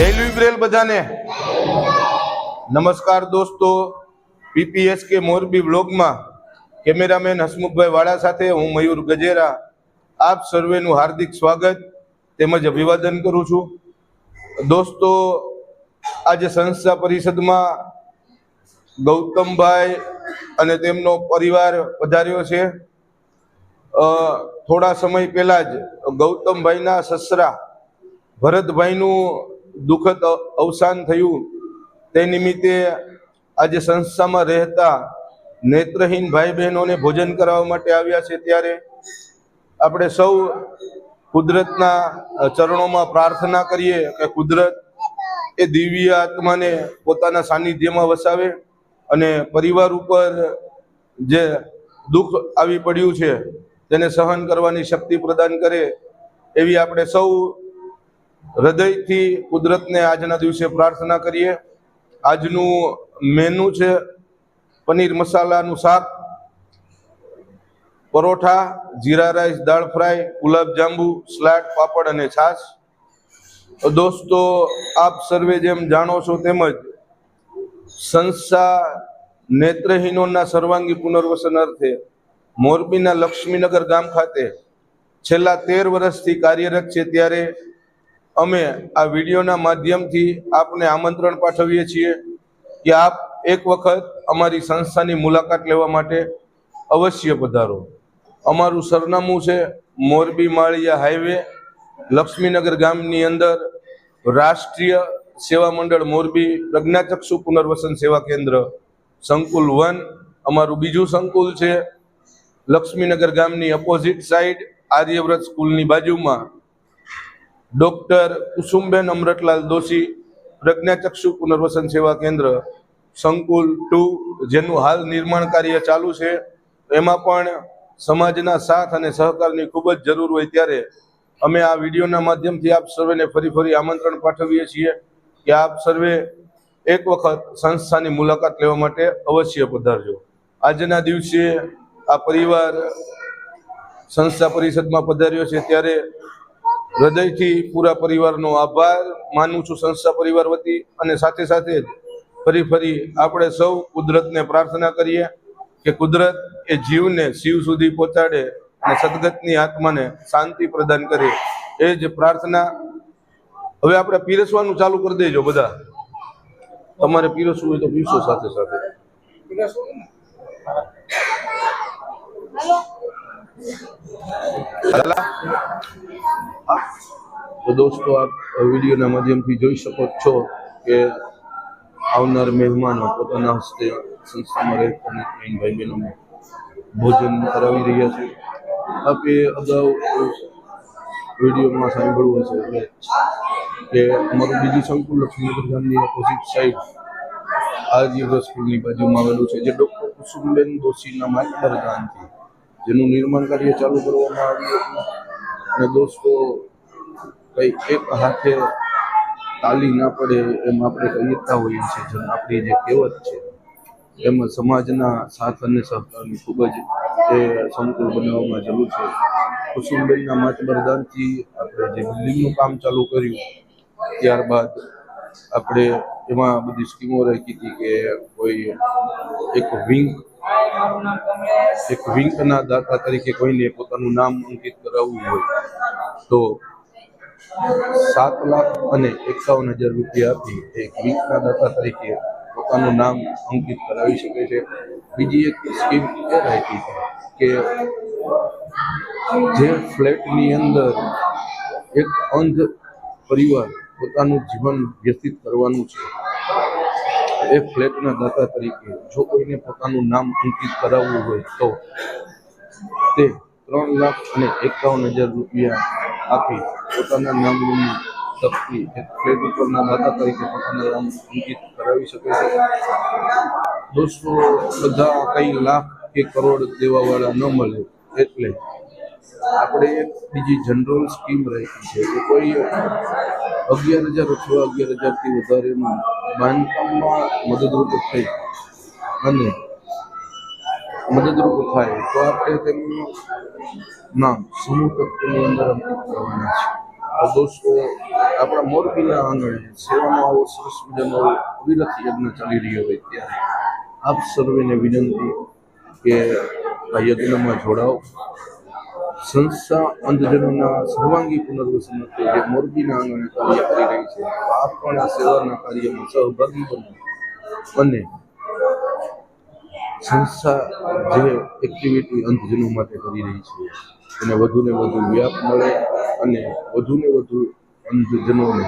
જય લ્યુબ્રેલ બધાને. નમસ્કાર દોસ્તો પીપીએસ કે મોરબી બ્લોગમાં કેમેરામેન હસમુખભાઈ વાળા સાથે હું મયુર ગજેરા. આપ સર્વેનું હાર્દિક સ્વાગત તેમજ અભિવાદન કરું છું. દોસ્તો, આજે સંસ્થા પરિષદમાં ગૌતમભાઈ અને તેમનો પરિવાર પધાર્યો છે. થોડા સમય પહેલા જ ગૌતમભાઈના સસરા ભરતભાઈનું દુઃખદ અવસાન થયું. તે નિમિત્તે આજે સંસ્થામાં રહેતા નેત્રહીન ભાઈ બહેનોને ભોજન કરાવવા માટે આવ્યા છે ત્યારે આપણે સૌ કુદરતના ચરણોમાં પ્રાર્થના કરીએ કે કુદરત એ દિવ્ય આત્માને પોતાના સાનિધ્યમાં વસાવે અને પરિવાર ઉપર જે દુઃખ આવી પડ્યું છે તેને સહન કરવાની શક્તિ પ્રદાન કરે એવી આપણે સૌ હૃદયથી કુદરતને આજના દિવસે પ્રાર્થના કરીએ. આજનું મેનુ છે પનીર મસાલાનું શાક, paratha, jeera rice, dal fry, gulab jamun, salad, papad અને છાશ. દોસ્તો, આપ સર્વે જેમ જાણો છો તેમજ સંસ્થા નેત્રહીનોના સર્વાંગી પુનર્વસન અર્થે મોરબીના લક્ષ્મીનગર ગામ ખાતે છેલ્લા તેર વર્ષથી કાર્યરત છે ત્યારે અમે આ વિડીયોના માધ્યમથી આપને આમંત્રણ પાઠવીએ છીએ કે આપ એક વખત અમારી સંસ્થાની મુલાકાત લેવા માટે અવશ્ય પધારો. અમારું સરનામું છે મોરબી માળિયા હાઈવે, લક્ષ્મીનગર ગામની અંદર રાષ્ટ્રીય સેવા મંડળ મોરબી પ્રજ્ઞાચક્ષુ પુનર્વસન સેવા કેન્દ્ર, સંકુલ વન. અમારું બીજું સંકુલ છે લક્ષ્મીનગર ગામની અપોઝિટ સાઈડ આર્યવ્રત સ્કૂલની બાજુમાં. ડોક્ટર કુસુમબેન અમરતલાલ દોશી, પ્રજ્ઞાચક્ષુ પુનર્વસન સેવા કેન્દ્ર, સંકુલ ટુ, જેનું હાલ નિર્માણ કાર્ય ચાલુ છે. એમાં પણ સમાજના સાથ અને સહકારની ખૂબ જ જરૂર હોય ત્યારે અમે આ વિડીયોના માધ્યમથી આપ સર્વેને ફરી ફરી આમંત્રણ પાઠવીએ છીએ કે આપ સર્વે એક વખત સંસ્થાની મુલાકાત લેવા માટે અવશ્ય પધારજો. આજના દિવસે આ પરિવાર સંસ્થા પરિષદમાં પધાર્યો છે ત્યારે હૃદયથી પૂરા પરિવારનો આભાર માનું છું સંસ્થા પરિવાર વતી અને સાથે સાથે જ ફરી ફરી આપણે સૌ કુદરતને પ્રાર્થના કરીએ કે કુદરત એ જીવને શિવ સુધી પહોંચાડે અને સદગતની આત્માને શાંતિ પ્રદાન કરે. એ જ પ્રાર્થના. હવે આપણે પીરસવાનું ચાલુ કરી દેજો બધા. તમારે પીરસવું હોય તો પીરસો સાથે સાથે. ચાલા? તો દોસ્તો, આપ વિડીયોના માધ્યમથી જોઈ શકો છો કે આવનાર મહેમાનો પોતાના હસ્તે સંસ્થામાં રહેતા ભાઈ બહેનોને ભોજન કરાવી રહ્યા છે. આપે અગાઉ વિડીયોમાં સાંભળવું છે કે અમારું બીજું સંકુલ લક્ષ્મીનગર ગામની ઓપોઝિટ સાઈડ આરજીવ સ્કૂલની બાજુમાં આવેલું છે, જે ડૉક્ટર કુસુમબેન દોશીના માર્ગદર્શનથી જેનું નિર્માણ કાર્ય ચાલુ કરવામાં આવ્યું હતું. અને દોસ્તો, કઈ એક હાથે તાલી ના પડે એમ આપણે કહીતા હોઈએ છીએ, જેમ આપણી જે કહેવત છે, એમ સમાજના સાથ અને સહકારની ખૂબ જ એ સંકુલ બનાવવામાં જરૂર છે. કુસુમબેનના માતબરદાનથી આપણે જે બિલ્ડિંગનું કામ ચાલુ કર્યું, ત્યારબાદ આપણે એમાં બધી સ્કીમો રાખી હતી કે કોઈ એક વિંગ એક વિંકના દાતા તરીકે કોઈને પોતાનું નામ અંકિત કરાવવું હોય તો સાત લાખ અને એકાવન હજાર રૂપિયા આપી એક વિંકના દાતા તરીકે પોતાનું નામ અંકિત કરાવી શકે છે. બીજી એક સ્કીમ એ રહેતી કે જે ફ્લેટની અંદર એક અંધ પરિવાર પોતાનું જીવન વ્યતીત કરવાનું છે. એ ફ્લેટના દાતા તરીકે જો કોઈને પોતાનું નામ અંકિત કરાવવું હોય તો તે ત્રણ લાખ અને એકાવન હજાર રૂપિયા આપી પોતાના નામની શક્તિ એક ફ્લેટ ઉપરના દાતા તરીકે પોતાના નામ અંકિત કરાવી શકે છે. દોસ્તો, બધા કઈ લાખ કે કરોડ દેવાવાળા ન મળે એટલે આપણે બીજી જનરલ સ્કીમ રાખી છે કે કોઈ અગિયાર હજાર અથવા અગિયાર હજારથી વધારેનું બાંધકામમાં મદદરૂપ થઈ અને મદદરૂપ થાય તો આપણે તેમનું નામ સમૂહ તત્વની અંદર અંકિત કરવાના છે. તો દોસ્તો, આપણા મોરબીના આંગણે સેવાનો આવો સરસ મજાનો અવિરત યજ્ઞ ચાલી રહ્યો હોય ત્યારે આપ સર્વેને વિનંતી કે આ યજ્ઞમાં જોડાઓ. સંસ્થા અંધજનોના સર્વાંગી પુનર્વસન માટે જે મોરબીના આંગણે કાર્ય કરી રહી છે આપ પણ આ સેવાના કાર્યમાં સહભાગી બનો અને સંસ્થા જે એક્ટિવિટી અંધજનો માટે કરી રહી છે, એને વધુને વધુ વ્યાપ મળે અને વધુને વધુ અંધજનોને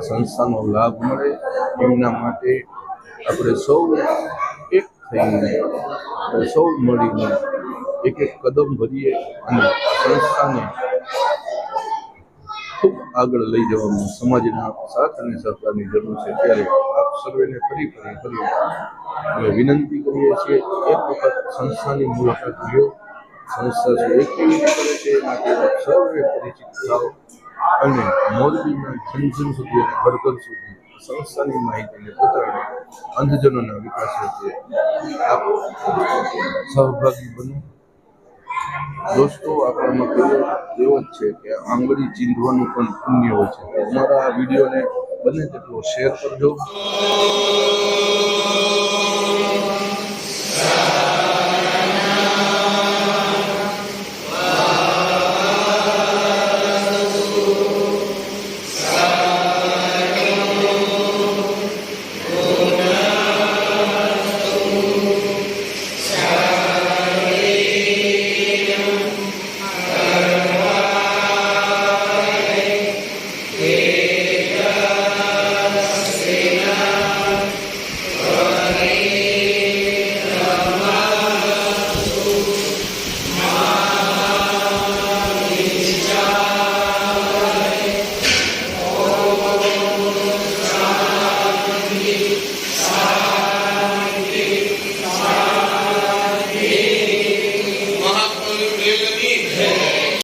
સંસ્થાનો લાભ મળે. એમના માટે આપણે સૌ એક થઈને સૌ મળીને એક એક કદમ ભરીએ અને સંસ્થાને ખૂબ આગળ લઈ જવામાં સમાજના સાથ અને સહકારની જરૂર છે. ત્યારે આપ સર્વેને ફરી ફરી ફરી અમે વિનંતી કરીએ છીએ, એક વખત સંસ્થાની મુલાકાત લ્યો. સંસ્થા શું એક્ટિવિટી કરે છે એનાથી આપ સર્વે પરિચિત થાવ અને મોરબીના જન જન સુધી અને ઘર સુધી સંસ્થાની માહિતીને પહોંચાડીને અંધજનોના વિકાસ રીતે આપ સહભાગી બનો. દોસ્તો આપણે એવો જ છે કે આંગળી ચીંધવાનું પણ પુણ્ય હોય છે. અમારા આ વિડીયોને બને તેટલો શેર કરજો.